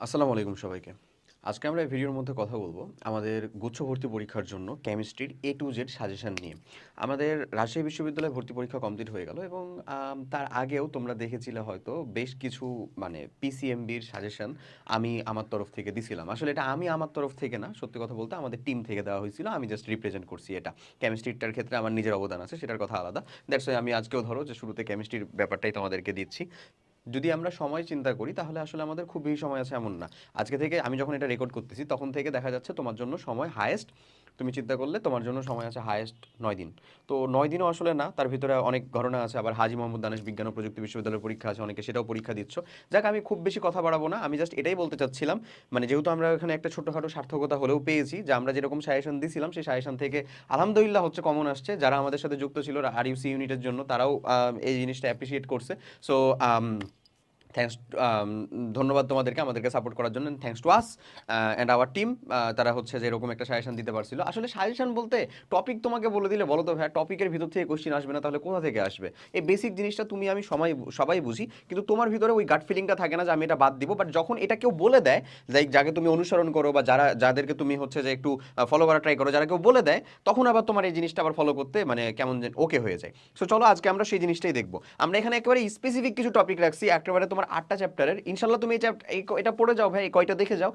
আসসালামু আলাইকুম সবাইকে। আজকে আমরা এই ভিডিওর মধ্যে কথা বলব আমাদের গুচ্ছ ভর্তি পরীক্ষার জন্য কেমিস্ট্রির এ টু জেড সাজেশন নিয়ে। আমাদের রাজশাহী বিশ্ববিদ্যালয়ে ভর্তি পরীক্ষা কমপ্লিট হয়ে গেল এবং তার আগেও তোমরা দেখেছিলে হয়তো বেশ কিছু মানে পিসিএমবির সাজেশন আমি আমার তরফ থেকে দিছিলাম। আসলে এটা আমি আমার তরফ থেকে না, সত্যি কথা বলতে আমাদের টিম থেকে দেওয়া হয়েছিল। আমি জাস্ট রিপ্রেজেন্ট করছি এটা। কেমিস্ট্রিটার ক্ষেত্রে আমার নিজের অবদান আছে, সেটার কথা আলাদা। দ্যাটস আমি আজকেও ধরো যে শুরুতে কেমিস্ট্রির ব্যাপারটাই তোমাদেরকে দিচ্ছি। যদি আমরা সময় চিন্তা করি, তাহলে আসলে আমাদের খুব বেশি সময় আছে এমন না। আজকে থেকে আমি যখন এটা রেকর্ড করতেছি, তখন থেকে দেখা যাচ্ছে তোমার জন্য সময় হায়েস্ট তুমি চিন্তা করলে তোমার জন্য সময় আছে হায়েস্ট নয় দিন। তো নয় দিনও আসলে না, তার ভিতরে অনেক ঘটনা আছে, আবার হাজি মোহাম্মদ দানেশ বিজ্ঞান ও প্রযুক্তি বিশ্ববিদ্যালয়ের পরীক্ষা আছে, অনেকে সেটাও পরীক্ষা দিচ্ছ। যাক, আমি খুব বেশি কথা বাড়াবো না, আমি জাস্ট এটাই বলতে চাচ্ছিলাম মানে যেহেতু আমরা এখানে একটা ছোটোখাটো সার্থকতা হলেও পেয়েছি, যে আমরা যেরকম সাজেশন দিয়েছিলাম সেই সাজেশন থেকে আলহামদুলিল্লাহ হচ্ছে কমন আসছে। যারা আমাদের সাথে যুক্ত ছিল আর ইউসি ইউনিটের জন্য, তারাও এই জিনিসটা অ্যাপ্রিসিয়েট করছে। সো থ্যাংকস ধন্যবাদ তোমাদেরকে, আমাদেরকে সাপোর্ট করার জন্য thanks to us and our team তারা হচ্ছে যে এরকম একটা সাজেশন দিতে পারছিল। আসলে সাজেশন বলতে টপিক তোমাকে বলে দিলে, বলো তো ভাই টপিকের ভিতর থেকে কোশ্চিন আসবে না, তাহলে কোথা থেকে আসবে? এই বেসিক জিনিসটা তুমি আমি সবাই সবাই বুঝি, কিন্তু তোমার ভিতরে ওই গাট ফিলিংটা থাকে না যে আমি এটা বাদ দিব বাট যখন এটা কেউ বলে দেয় লাইক যাকে তুমি অনুসরণ করো বা যারা, যাদেরকে তুমি হচ্ছে যে একটু ফলো করা ট্রাই করো, যারা কেউ বলে দেয়, তখন আবার তোমার এই জিনিসটা আবার ফলো করতে মানে কেমন ওকে হয়ে যায়। সো চলো আজকে আমরা সেই জিনিসটাই দেখব। আমরা এখানে একেবারে স্পেসিফিক কিছু টপিক রাখছি, একেবারে তোমার আটটা চ্যাপ্টারের ইনশাল্লাহ তুমি এটা পড়ে যাও ভাই কয়টা দেখে যাও।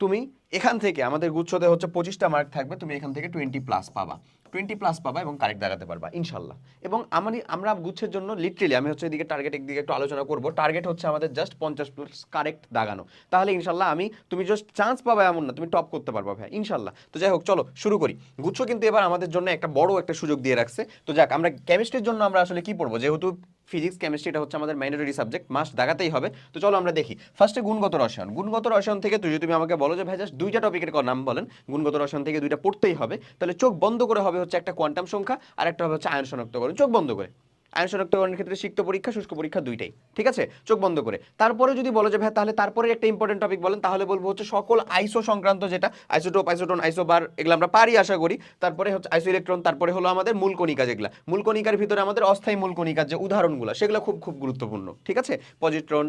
তুমি এখান থেকে আমাদের গুচ্ছতে হচ্ছে পঁচিশটা মার্ক থাকবে, তুমি এখান থেকে টোয়েন্টি প্লাস পাবা। টোয়েন্টি প্লাস পাবা এবং কারেক্ট দাঁড়াতে পারবা ইনশাল্লাহ এবং আমারই আমরা গুচ্ছের জন্য লিটারেলি আমি হচ্ছে এদিকে টার্গেট একদিকে একটু আলোচনা করব। টার্গেট হচ্ছে আমাদের জাস্ট পঞ্চাশ প্লাস কারেক্ট দাগানো। তাহলে ইনশাল্লাহ আমি তুমি জাস্ট চান্স পাবা এমন না, তুমি টপ করতে পারবা ভাই ইনশাল্লাহ তো যাই হোক, চলো শুরু করি। গুচ্ছ কিন্তু এবার আমাদের জন্য একটা বড় একটা সুযোগ দিয়ে রাখছে। তো যাক, আমরা কেমিস্ট্রির জন্য আমরা আসলে কি পড়ব? যেহেতু ফিজিক্স কেমিস্ট্রি এটা হচ্ছে আমাদের ম্যান্ডেটরি সাবজেক্ট মাস দাগাতেই হবে। তো চলো আমরা দেখি। ফার্স্টে গুণগত রসায়ন। গুণগত রসায়ন থেকে তুই যদি তুমি আমাকে বলো যে, ভাই জাস্ট দুইটা টপিকের নাম বলেন, গুণগত রসায়ন থেকে দুইটা পড়তেই হবে, তাহলে চোখ বন্ধ করে হবে হচ্ছে একটা কোয়ান্টাম সংখ্যা আর একটা হবে হচ্ছে আয়ন শনাক্তকরণ। চোখ বন্ধ করে। আয়ন শনাক্তকরণের ক্ষেত্রে সিক্ত পরীক্ষা, শুষ্ক পরীক্ষা দুইটাই, ঠিক আছে? চোখ বন্ধ করে। তারপরে যদি বলো যে, ভাই, তাহলে তারপরে একটা ইম্পর্টেন্ট টপিক বলেন, তাহলে বলব হচ্ছে সকল আইসো সংক্রান্ত যেটা, আইসোটোপ, আইসোটোন, আইসোবার এগুলো আমরা পারি, আশা করি। তারপরে হচ্ছে আইসো ইলেকট্রন, তারপরে হলো আমাদের মূল কণিকা যেগুলা। মূল কণিকার ভিতরে আমাদের অস্থায়ী মূল কণিকার যে উদাহরণগুলো, সেগুলো খুব খুব গুরুত্বপূর্ণ, ঠিক আছে? পজিট্রন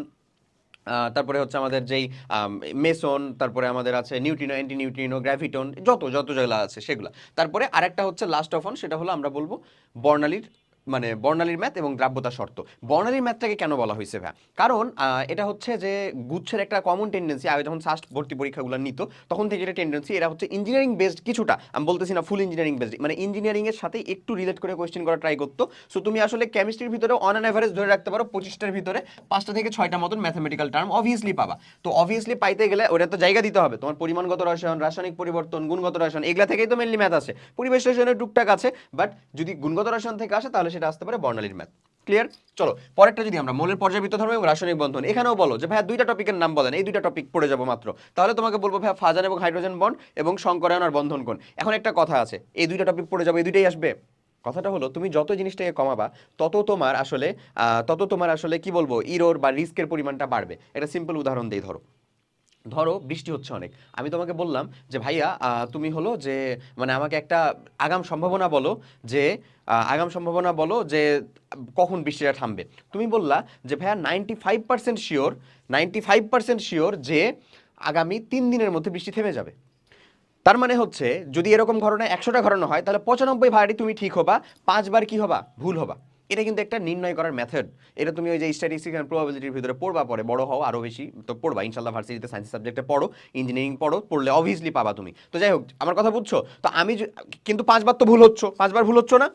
তারপরে হচ্ছে আমাদের যেই মেসন, তারপরে আমাদের আছে নিউট্রিনো অ্যান্টি নিউট্রিনো গ্র্যাভিটন, যত যত যেগুলো আছে সেগুলো। তারপরে আরেকটা হচ্ছে লাস্ট অফ অন সেটা হলো আমরা বলব বর্ণালীর মানে বর্ণালীর ম্যাথ এবং দ্রাব্যতা শর্ত। বর্ণালীর ম্যাথটাকে কেন বলা হয়েছে ভাই কারণ এটা হচ্ছে যে গুচ্ছের একটা কমন টেন্ডেন্সি আগে যখন ফার্স্ট ভর্তি পরীক্ষাগুলো নিত, তখন থেকে এটা টেন্ডেন্সি এরা হচ্ছে ইঞ্জিনিয়ারিং বেসড কিছুটা, আমি বলতেছি না ফুল ইঞ্জিনিয়ারিং বেসড মানে ইঞ্জিনিয়ারিং এর সাথে একটু রিলেট করে কোয়েশ্চেন করা ট্রাই করতো। সো তুমি আসলে কেমিস্ট্রির ভিতরে অন অ্যান অ্যাভারেজ ধরে রাখতে পারো, পঁচিশটার ভিতরে পাঁচটা থেকে ছয়টা মতন ম্যাথামেটিক্যাল টার্ম অবভিয়াসলি পাবা। তো অবভিয়াসলি পাইতে গেলে ওটা তো জায়গা দিতে হবে। তোমার পরিমাণগত রসায়ন, রাসায়নিক পরিবর্তন, গুণগত রসায়ন, এগুলা থেকেই তো মেনলি ম্যাথ আছে পরিবেশ রসায়নের টুকটাক আছে বাট যদি গুণগত রসায়ন থেকে আসে, তাহলে সেটা আসতে পারে বর্ণালীর ম্যাথ ক্লিয়ার চলো, পরেরটা যদি আমরা, মৌলের পর্যাবৃত্ত ধর্ম এবং রাসায়নিক বন্ধন। এখানেও বলো যে ভাই দুইটা টপিকের নাম বলেন, এই দুইটা টপিক পড়ে যাব মাত্র। তাহলে তোমাকে বলব, ভাইয়া ফাজান এবং হাইড্রোজেন বন্ড এবং সংকরায়ন আর বন্ধন কোন এখন একটা কথা আছে, এই দুইটা টপিক পড়ে যাব, এই দুইটাই আসবে। কথাটা হলো, তুমি যত জিনিসটাকে কমাবা, তত তোমার আসলে তত তোমার আসলে কি বলব ইরোর বা রিস্কের পরিমাণটা বাড়বে। এটা সিম্পল উদাহরণ দিয়ে ধরো। ধরো বৃষ্টি হচ্ছে অনেক। আমি তোমাকে বললাম যে, ভাইয়া তুমি হলো যে মানে আমাকে একটা আগাম সম্ভাবনা বলো যে আগাম সম্ভাবনা বলো যে, কখন বৃষ্টিটা থামবে। তুমি বললা যে, ভাইয়া ninety five percent sure ninety five percent sure যে, আগামী তিন দিনের মধ্যে বৃষ্টি থেমে যাবে। তার মানে হচ্ছে, যদি এরকম ঘটনা একশোটা ঘটনা হয়, তাহলে পঁচানব্বই ভাড়াটি তুমি ঠিক হবা, পাঁচবার কি হবা? ভুল হবা। এটা কিন্তু একটা নির্ণয় করার মেথড এটা তুমি ওই যে স্ট্যাটিস্টিক্স অ্যান্ড প্রবাবিলিটির ভিতরে পড়বা, পরে বড় হও আরও বেশি তো পড়বা। ইনশাল্লাহ ভার্সিটিতে সায়েন্স সাবজেক্টে পড়ো ইঞ্জিনিয়ারিং পড়ো, পড়লে অবভিয়াসলি পাবা তুমি। তো যাই হোক, আমার কথা বুঝছ? তো আমি কিন্তু পাঁচবার তো ভুল হচ্ছ, পাঁচবার ভুল হচ্ছ না?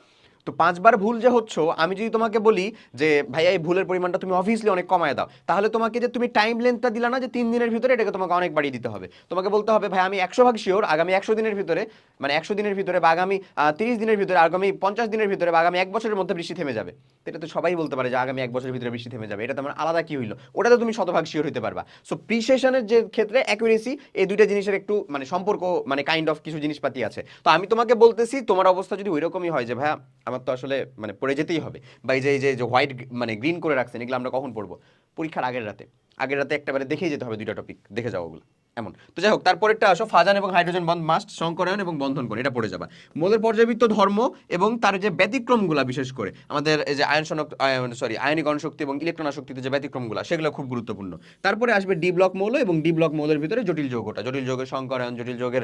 তো পাঁচবার ভুল যে হচ্ছ, আমি যদি তোমাকে বলি যে, ভাইয়া, এই ভুলের পরিমাণটা তুমি অবভিয়াসলি অনেক কমায় দাও। তাহলে তোমাকে যে তুমি টাইম লেন্থটা দিলা না যে তিন দিনের ভিতরে, এটাকে তোমাকে অনেক বাড়িয়ে দিতে হবে। তোমাকে বলতে হবে ভাই আমি একশো ভাগ শিওর আগামী একশো দিনের ভিতরে মানে একশো দিনের ভিতরে বা আগামী তিরিশ দিনের ভিতরে, আগামী পঞ্চাশ দিনের ভিতরে বা আগামী এক বছরের মধ্যে বৃষ্টি থেমে যাবে। এটা তো সবাই বলতে পারে যে, আগামী এক বছরের ভিতরে বৃষ্টি থেমে যাবে। এটা তোমার আলাদা কি হইল? ওটা তো তুমি শতভাগ শিওর হতে পারবা। সো প্রিসেশনের যে ক্ষেত্রে অ্যাকুরেসি এই দুইটা জিনিসের একটু মানে সম্পর্ক মানে কাইন্ড অফ কিছু জিনিসপাতি আছে। তো আমি তোমাকে বলতেছি, তোমার অবস্থা যদি ওইরকমই হয় যে, ভাইয়া আমার তো আসলে মানে পড়ে যেতেই হবে। বা এই যে এই যে হোয়াইট মানে গ্রিন করে রাখছেন, এগুলো আমরা কখন পড়ব? পরীক্ষার আগের রাতে। আগের রাতে একটা একটাবারে দেখেই যেতে হবে দুইটা টপিক দেখে যাও ওগুলো। এমন। তো যাই হোক, তারপরেরটা আসো, ফাজান এবং হাইড্রোজেন বন্ড মাস্ট সংকরায়ন এবং বন্ধন করে, এটা পড়ে যাবা। মোলের পর্যাবৃত্ত ধর্ম এবং তার যে ব্যতিক্রমগুলা বিশেষ করে, আমাদের যে আয়ন সনক সরি আয়নীকরণ শক্তি এবং ইলেকট্রন আসক্তিতে যে ব্যতিক্রমগুলা, সেগুলো খুব গুরুত্বপূর্ণ। তারপরে আসবে ডি ব্লক মৌল এবং ডি ব্লক মৌলের ভিতরে জটিল যৌগটা। জটিল যৌগের সংকরায়ন, জটিল যৌগের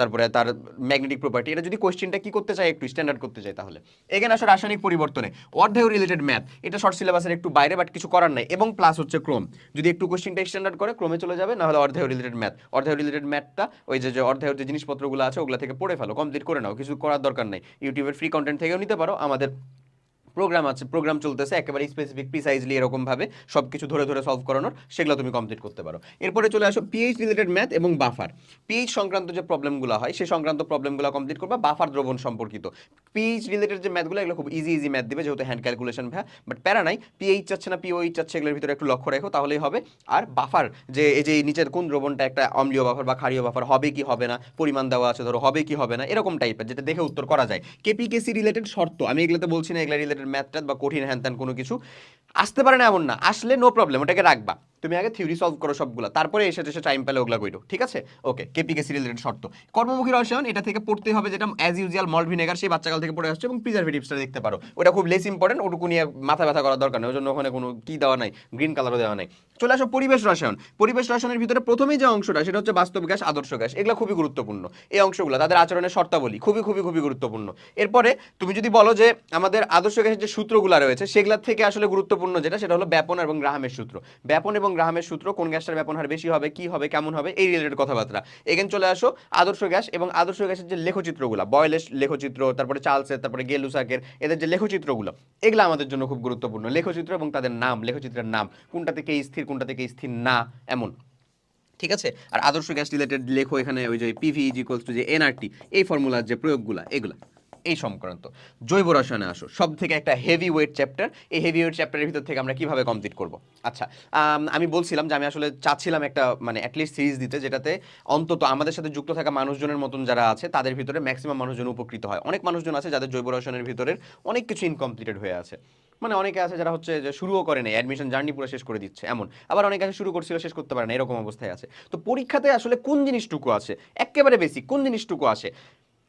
তারপরে তার ম্যাগনেটিক প্রপার্টি এটা যদি কোশ্চেনটা কি করতে চাই একটু স্ট্যান্ডার্ড করতে চাই তাহলে। এখানে আসলে রাসায়নিক পরিবর্তনে, অর্ধেয় রিলেটেড ম্যাথ এটা শর্ট সিলেবাসের একটু বাইরে বাট কিছু করার নাই, এবং প্লাস হচ্ছে ক্রোম যদি একটু কোশ্চেনটা স্ট্যান্ডার্ড করে ক্রমে চলে যাবে না হলে অর্ধেয় রিলেটেড ম্যাথ অর্ধেয় রিলেটেড ম্যাথটা, ওই যে যে অর্ধেয় যে জিনিসপত্রগুলো আছে, ওগুলো থেকে পড়ে ফেলো কমপ্লিট করে নাও, কিছু করার দরকার নেই। ইউটিউবের ফ্রি কন্টেন্ট থেকেও নিতে পারো, আমাদের প্রোগ্রাম আছে প্রোগ্রাম চলতেছে, একেবারে স্পেসিফিক প্রিসাইজলি এরকমভাবে সব কিছু ধরে ধরে সলভ করানোর, সেগুলো তুমি কমপ্লিট করতে পারো। এরপরে চলে আসো পিএইচ রিলেটেড ম্যাথ এবং বাফার পিএইচ সংক্রান্ত যে প্রবলেমগুলো হয় সেই সংক্রান্ত প্রবলেমগুলো কমপ্লিট করবা বাফার দ্রবণ সম্পর্কিত। পিএইচ রিলেটেড যে ম্যাথগুলো এগুলো খুব ইজি ইজি ম্যাথ দিবে, যেহেতু হ্যান্ড ক্যালকুলেশন ভ্যা বাট প্যারা নাই পিএইচ চাচ্ছে না পিওইচ চাচ্ছে এগুলোর ভিতরে একটু লক্ষ্য রেখো, তাহলেই হবে। আর বাফার যে এই যে নিচের কোন দ্রবণটা একটা অম্লীয় বাফার বা ক্ষারীয় বাফার হবে কি হবে না, পরিমাণ দেওয়া আছে, ধরো হবে কি হবে না, এরকম টাইপের যেটা দেখে উত্তর করা যায়। কেপিকেসি রিলেটেড শর্ত, আমি এগুলোতে বলছি না, এগুলো রিলেটেড ম্যাথ বা কঠিন হ্যান ত্যান কোনো কিছু, আসতে পারে না এমন না। আসলে নো প্রবলেম ওটাকে রাখবা। তুমি আগে থিওরি সলভ করো সবগুলো, তারপরে এসে এসে টাইম পেলে ওগুলো কইরো, ঠিক আছে? ওকে কেপিকেসি রিলেটেড শর্ত। কর্মমুখী রসায়ন, এটা থেকে পড়তে হবে যেটা অ্যাজ ইউজুয়াল মল্ট ভিনেগার সেই বাচ্চাকাল থেকে পড়ে আসছে এবং প্রিজারভেটিভসটা দেখতে পারো। ওটা খুব লেস ইম্পর্টেন্ট ওটুকু নিয়ে মাথা ব্যথা করার দরকার নেই ওই জন্য ওখানে কোনো কি দেওয়া নাই গ্রিন কালারও দেওয়া নাই। চলে আসো পরিবেশ রসায়ন। পরিবেশ রসায়নের ভিতরে প্রথমেই যে অংশটা, সেটা হচ্ছে বাস্তব গ্যাস, আদর্শ গ্যাস, এগুলো খুবই গুরুত্বপূর্ণ। এই অংশগুলো, তাদের আচরণের শর্তাবলী খুবই খুবই খুবই গুরুত্বপূর্ণ। এরপরে তুমি যদি বলো যে আমাদের আদর্শ গ্যাসের যে সূত্রগুলো রয়েছে, সেগুলোর থেকে আসলে গুরুত্বপূর্ণ যেটা, সেটা হলো ব্যাপন এবং গ্রাহামের সূত্র। ব্যাপন এবং গ্রাহামের সূত্র কোন গ্যাসটার ব্যাপন হার বেশি হবে, কি হবে, কেমন হবে, এই রিলেটেড কথাবার্তা। এখানে চলে আসো, আদর্শ গ্যাস এবং আদর্শ গ্যাসের যে লেখচিত্রগুলো বয়লের লেখচিত্র, তারপরে চার্লসের তারপরে গেলুসাকের এদের যে লেখচিত্রগুলো, এগুলো আমাদের জন্য খুব গুরুত্বপূর্ণ। লেখচিত্র এবং তাদের নাম, লেখচিত্রের নাম কোনটা থেকে স্থির কোনটা থেকে স্থির না, এমন। ঠিক আছে? আর আদর্শ গ্যাস রিলেটেড লেখো এখানে ওই যে পিভি ইজ টু যে এনআরটি এই ফর্মুলার যে প্রয়োগগুলো, এগুলা। এই সংক্রান্ত। জৈব রসায়নে আসো সব থেকে একটা হেভি ওয়েট চ্যাপ্টার এই হেভি ওয়েট চ্যাপ্টারের ভিতর থেকে আমরা কীভাবে কমপ্লিট করব? আচ্ছা আমি বলছিলাম যে আমি আসলে চাচ্ছিলাম একটা মানে অ্যাটলিস্ট সিরিজ দিতে, যেটাতে অন্তত আমাদের সাথে যুক্ত থাকা মানুষজনের মতন যারা আছে, তাদের ভিতরে ম্যাক্সিমাম মানুষজন উপকৃত হয়। অনেক মানুষজন আছে যাদের জৈব রসায়নের ভিতরের অনেক কিছু ইনকমপ্লিটেড হয়ে আছে। মানে অনেকে আছে যারা হচ্ছে যে শুরুও করে নেই অ্যাডমিশন জার্নি পুরো শেষ করে দিচ্ছে, এমন। আবার অনেকে আছে শুরু করছিল, শেষ করতে পারে না, এরকম অবস্থায় আছে। তো পরীক্ষাতে আসলে কোন জিনিসটুকু আছে? একেবারে বেশি কোন জিনিসটুকু আসে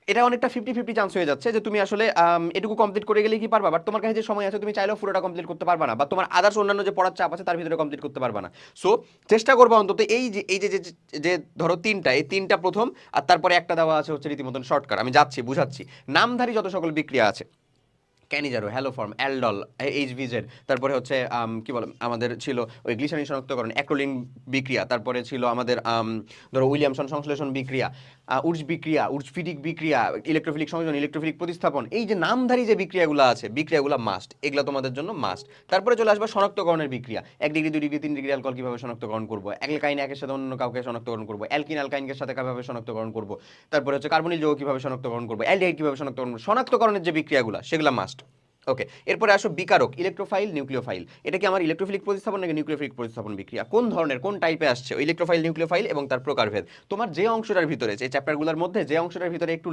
এটা অনেকটা ফিফটি ফিফটি চান্স হয়ে যাচ্ছে যে তুমি আসলে এটুকু কমপ্লিট করে গেলে কি পারবা? বাট তোমার কাছে যে সময় আছে, তুমি চাইলেও পুরোটা কমপ্লিট করতে পারবা না। বা তোমার আদার্স অন্যান্য যে পড়ার চাপ আছে, তার ভিতরে কমপ্লিট করতে পারবা না। সো চেষ্টা করব অন্তত এই যে এই যে, যে- ধরো তিনটা, এই তিনটা প্রথম আর তারপরে একটা দেওয়া আছে হচ্ছে রীতিমতন শর্টকাট আমি যাচ্ছি, বুঝাচ্ছি। নামধারী যত সকল বিক্রিয়া আছে Cannizzaro haloform aldol H VZ তারপরে হচ্ছে কি বলে, আমাদের ছিল ওই গ্লিসারিন শনাক্তকরণ অ্যাক্রোলিন বিক্রিয়া, তারপরে ছিল আমাদের ধরো উইলিয়ামসন সংশ্লেষণ বিক্রিয়া উর্জ বিক্রিয়া উর্জফিটিক বিক্রিয়া ইলেকট্রোফিলিক সংযোজন ইলেকট্রোফিলিক প্রতিস্থাপন, এই যে নামধারী যে বিক্রিয়াগুলো আছে, বিক্রিয়াগুলো মাস্ট এগুলো তোমাদের জন্য মাস্ট তারপরে চলে আসবে শনাক্তকরণের বিক্রিয়া, এক ডিগ্রি, দুই ডিগ্রি, তিন ডিগ্রি অ্যালকোহল কীভাবে শনাক্তকরণ করব? অ্যালকাইন একের সাথে অন্য কাউকে শনাক্তকরণ করব? অ্যালকিন অ্যালকাইনকে সাথে কীভাবে শনাক্তকরণ করব? তারপরে হচ্ছে কার্বনিল যৌগ কীভাবে শনাক্তকরণ করব? অ্যালডিহাইড কীভাবে শনাক্তকরণ করব? শনাক্তকরণের যে বিক্রিয়াগুলো, সেগুলো মাস্ট ওকে এরপরে আসো বিকারক ইলেকট্রোফাইল নিউক্লিওফাইল এটা কি আমার ইলেকট্রোফিলিক প্রতিস্থাপন নাকি নিউক্লিওফিলিক প্রতিস্থাপন বিক্রিয়া? কোন ধরনের, কোন টাইপে আসছে? ওই ইলেকট্রোফাইল নিউক্লিওফাইল এবং তার প্রকারভেদ। তোমার যে অংশটার ভিতরে, যে চ্যাপ্টারগুলোর মধ্যে যে অংশটার ভিতরে একটু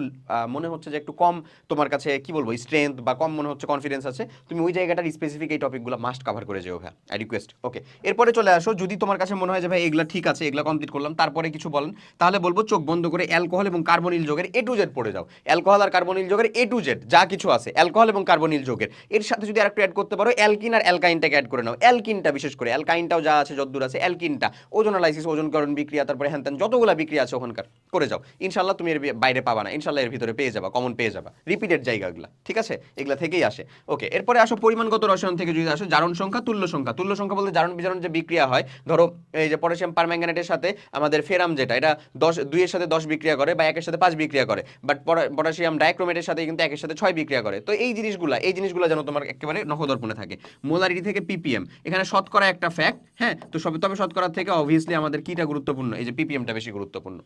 মনে হচ্ছে যে একটু কম তোমার কাছে, কি বলব স্ট্রেংথ বা কম মনে হচ্ছে কনফিডেন্স আছে, তুমি ওই জায়গাটার স্পেসিফিক এই টপিকগুলো মাস্ট কভার করে যেও ভাই আই রিকোয়েস্ট ওকে এরপরে চলে আসো, যদি তোমার কাছে মনে হয় যে ভাই এগুলো ঠিক আছে, এগুলো কমপ্লিট করলাম, তারপরে কিছু বলেন, তাহলে বলব চোখ বন্ধ করে অ্যালকোহল এবং কার্বনিল যোগের এ টু জেড পড়ে যাও। অ্যালকোহল আর কার্বনিল যোগের এ টু জেড যা কিছু আছে অ্যালকোহল এবং কার্বনিল যোগের এর সাথে যদি আরেকটু অ্যাড করতে পারো, অ্যালকিন আর অ্যালকাইনটাকে অ্যাড করে নাও। অ্যালকিনটা বিশেষ করে, অ্যালকাইনটাও যা আছে যদ্দূর আছে, অ্যালকিনটা। ওজোনালাইসিস ওজনকরণ বিক্রিয়া, তারপরে হ্যান যতগুলো বিক্রিয়া আছে ওখানকার, করে যাও। ইনশাল্লাহ তুমি এর বাইরে পাবা না। ইনশাল্লাহ এর ভিতরে পেয়ে যাবা কমন পেয়ে যাবা। রিপিটেড জায়গাগুলো, ঠিক আছে? এগুলা থেকেই আসে। ওকে এরপরে আসো পরিমাণগত রসায়ন থেকে যদি আসো, জারণ সংখ্যা, তুল্য সংখ্যা। তুল্য সংখ্যা বলতে জারণ বিজারণ যে বিক্রিয়া হয়, ধরো এই যে পটাশিয়াম পারম্যাঙ্গানেটের সাথে আমাদের ফেরাম যেটা, এটা দশ, দুইয়ের সাথে দশ বিক্রিয়া করে বা একের সাথে পাঁচ বিক্রিয়া করে। বাট পটাশিয়াম ডাইক্রোমেটের সাথে কিন্তু একের সাথে ছয় বিক্রিয়া করে। তো এই জিনিসগুলা, এই জিনিসগুলো যেন তোমার একেবারে নখদর্পণে থাকে। মোলারিটি থেকে পিপিএম। এখানে শতকরা একটা ফ্যাক্ট হ্যাঁ? তো সব তবে শতকরা থেকে অবভিয়াসলি আমাদের কিটা গুরুত্বপূর্ণ? এই যে পিপিএমটা বেশি গুরুত্বপূর্ণ।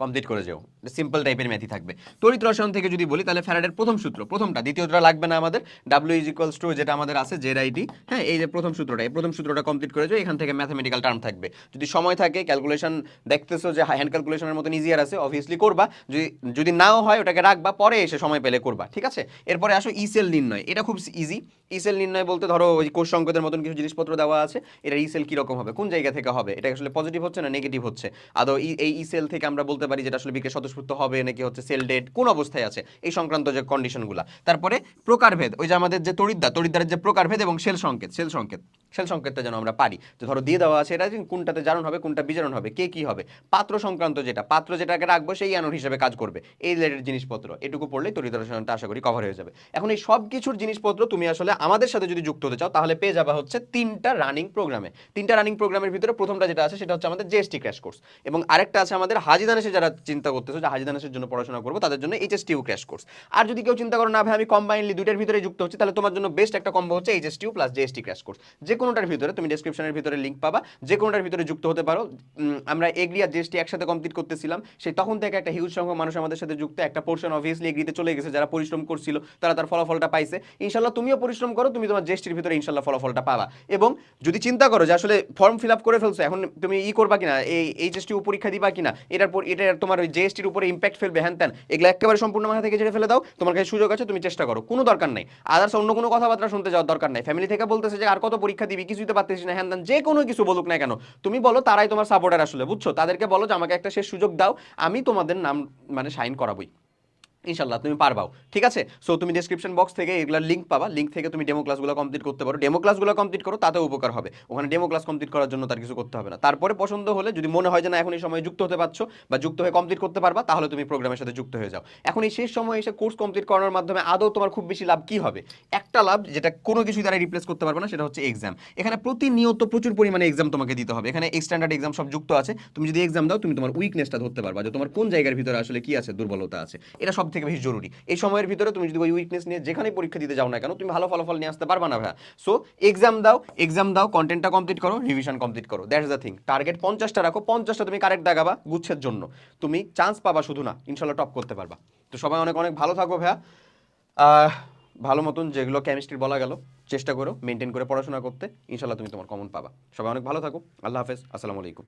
কমপ্লিট করে যাও। সিম্পল টাইপের ম্যাথই থাকবে। তড়িৎ রসায়ন থেকে যদি বলি, তাহলে ফ্যারাডের প্রথম সূত্র, প্রথমটা, দ্বিতীয়টা লাগবে না আমাদের। ডাব্লিউ ইজ ইকুয়ালস টু যেটা আমাদের আছে জেড আইটি হ্যাঁ এই যে প্রথম সূত্রটা, এই প্রথম সূত্রটা কমপ্লিট করে যাও, এখান থেকে ম্যাথমেটিক্যাল টার্ম থাকবে। যদি সময় থাকে ক্যালকুলেশন দেখতেছো যে হ্যান্ড ক্যালকুলেশনের মতন ইজিয়ার আছে অবভিয়াসলি করবা। যদি যদি নাও হয়, ওটাকে রাখবা, পরে এসে সময় পেলে করবা, ঠিক আছে? এরপরে আসো ইসেল নির্ণয়। এটা খুব ইজি ইসেল নির্ণয় বলতে ধরো, ওই কোষ সংকেতের মতন কিছু জিনিসপত্র দেওয়া আছে। এটা ইসেল কীরকম হবে? কোন জায়গা থেকে হবে? এটা আসলে পজিটিভ হচ্ছে না নেগেটিভ হচ্ছে? আদৌ এই ইসেল থেকে আমরা বলতে পারি যেটা আসলে বিক্রিয়া স্বতঃস্ফূর্ত হবে, নাকি হচ্ছে সেল ডেট কোন অবস্থায় আছে, এই সংক্রান্ত যে কন্ডিশনগুলো তারপরে প্রকারভেদ ওই যে আমাদের যে তড়িদ্দা তড়িদ্দারের যে প্রকারভেদ এবং সেল সংকেত সেল সংকেত সেল সংকেতটা যেন আমরা পারি। যে ধরো দিয়ে দেওয়া আছে এটা কোনটাতে জারণ হবে, কোনটা বিজারণ হবে, কে কি হবে। পাত্র সংক্রান্ত যেটা, পাত্র যেটাকে রাখব সেই অ্যানোড হিসেবে কাজ করবে। এই রিলেটেড জিনিসপত্র, এটুকু পড়লেই রসায়নটা আশা করি কভার হয়ে যাবে। এখন এই সব কিছুর জিনিসপত্র তুমি আসলে আমাদের সাথে যদি যুক্ত হতে চাও, তাহলে পেয়ে যাবা হচ্ছে তিনটা রানিং প্রোগ্রামে তিনটা রানিং প্রোগ্রামের ভিতরে প্রথমটা যেটা আছে, সেটা হচ্ছে আমাদের জিএসটি ক্র্যাশ কোর্স এবং আরেকটা আছে আমাদের হাজিদানেসে যারা চিন্তা করতেছো যে হাজিদানেসের জন্য পড়াশোনা করব, তাদের জন্য এইচএসটিউ ক্র্যাশ কোর্স আর যদি কেউ চিন্তা করো, না ভাই, আমি কম্বাইনলি দুইটার ভিতরে যুক্ত হচ্ছে তাহলে তোমার জন্য বেস্ট একটা কম্বো হচ্ছে এইচএসটিউ প্লাস জিএসটি ক্র্যাশ কোর্স যে কোনোটার ভিতরে, তুমি ডেসক্রিপশনের ভিতরে লিঙ্ক পাবা, যে কোনোটার ভিতরে যুক্ত হতে পারো। আমরা এগ্রি আর জিএসটি একসাথে কমপ্লিট করতেছিলাম, সেই তখন থেকে একটা হিউজ সংখ্যক মানুষ আমাদের সাথে যুক্ত, একটা পোর্শন অবভিয়াসলি এগ্রিতে চলে গেছে, যারা পরিশ্রম করছিল, তারা তার ফলাফলটা পাইছে। ইনশাল্লাহ তুমিও পরিশ্রম করো, তুমি তোমার জিএসটির ভিতরে ইনশাল্লাহ ফলাফলটা পাবা। এবং যদি চিন্তা করো যে আসলে ফর্ম ফিল আপ করে ফেলছো, এখন তুমি ই করবা কিনা, এই এইচএসটি পরীক্ষা দিবা কিনা, এটার পর, এটা তোমার ওই জিএসটির উপরে ইম্প্যাক্ট ফেলবে, হ্যান ত্যান, এগুলো একেবারে সম্পূর্ণ মাথা থেকে ছেড়ে ফেলে দাও, তোমার কাছে সুযোগ আছে, তুমি চেষ্টা করো, কোনো দরকার নেই। আদার্স অন্য কোনো কথাবার্তা শুনতে যাওয়ার দরকার নেই। ফ্যামিলি থেকে বলতেছে যে, আর কত পরীক্ষা দিবি, কিছুই তো পারতেছি না, হ্যান ত্যান, যে কোনো কিছু বলুক না কেন, তুমি বলো তারাই তোমার সাপোর্টার আসলে, বুঝছ? তাদেরকে বলো যে, আমাকে একটা শেষ সুযোগ দাও, আমি তোমাদের নাম মানে সাইন করাবই। ইনশাল্লাহ তুমি পারবাও। ঠিক আছে? সো তুমি ডেসক্রিপশন বক্স থেকে এগুলোর লিঙ্ক পাবা। লিঙ্ক থেকে তুমি ডেমো ক্লাসগুলো কমপ্লিট করতে পারো। ডেমো ক্লাসগুলো কমপ্লিট করো, তাতেও উপকার হবে। ওখানে ডেমো ক্লাস কমপ্লিট করার জন্য তার কিছু করতে হবে না। তারপরে পছন্দ হলে, যদি মনে হয় যে না, এখন এই সময় যুক্ত হতে পারছ বা যুক্ত হয়ে কমপ্লিট করতে পারবা, তাহলে তুমি প্রোগ্রামের সাথে যুক্ত হয়ে যাও। এখন এই শেষ সময় এসে কোর্স কমপ্লিট করানোর মাধ্যমে আদৌ তোমার খুব বেশি লাভ কি হবে? একটা লাভ যেটা কোনো কিছুই দ্বারা রিপ্লেস করতে পারবে না, সেটা হচ্ছে এক্সাম এখানে প্রতিনিয়ত প্রচুর পরিমাণে এক্সাম তোমাকে দিতে হবে। এখানে স্ট্যান্ডার্ড এক্সাম সব যুক্ত আছে। তুমি যদি এক্সাম দাও, তুমি তোমার উইকনেসটা ধরতে পারবা যে তোমার কোন জায়গার ভিতরে আসলে কি আছে, দুর্বলতা আছে। এটা সব থেকে বেশি জরুরি। এই সময়ের ভিতরে তুমি যদি ওই উইকনেস নিয়ে যেখানে পরীক্ষা দিতে যাও না কেন, তুমি ভালো ফলাফল নিয়ে আসতে পারবা না ভাইয়া। সো এক্সাম দাও এক্সাম দাও কন্টেন্টটা কমপ্লিট করো রিভিশন কমপ্লিট করো। দ্যাটস দ্য থিং টার্গেট পঞ্চাশটা রাখো, পঞ্চাশটা তুমি কারেক্ট দেখাবা গুচ্ছের জন্য। তুমি চান্স পাবা শুধু না ইনশাল্লাহ টপ করতে পারবা। তো সবাই অনেক অনেক ভালো থাকো ভাইয়া। ভালো মতন যেগুলো কেমিস্ট্রি বলা গেল, চেষ্টা করো মেনটেন করে পড়াশোনা করতে। ইনশাল্লাহ তুমি তোমার কমন পাবা। সবাই অনেক ভালো থাকো। আল্লাহ হাফেজ। আসসালামু আলাইকুম।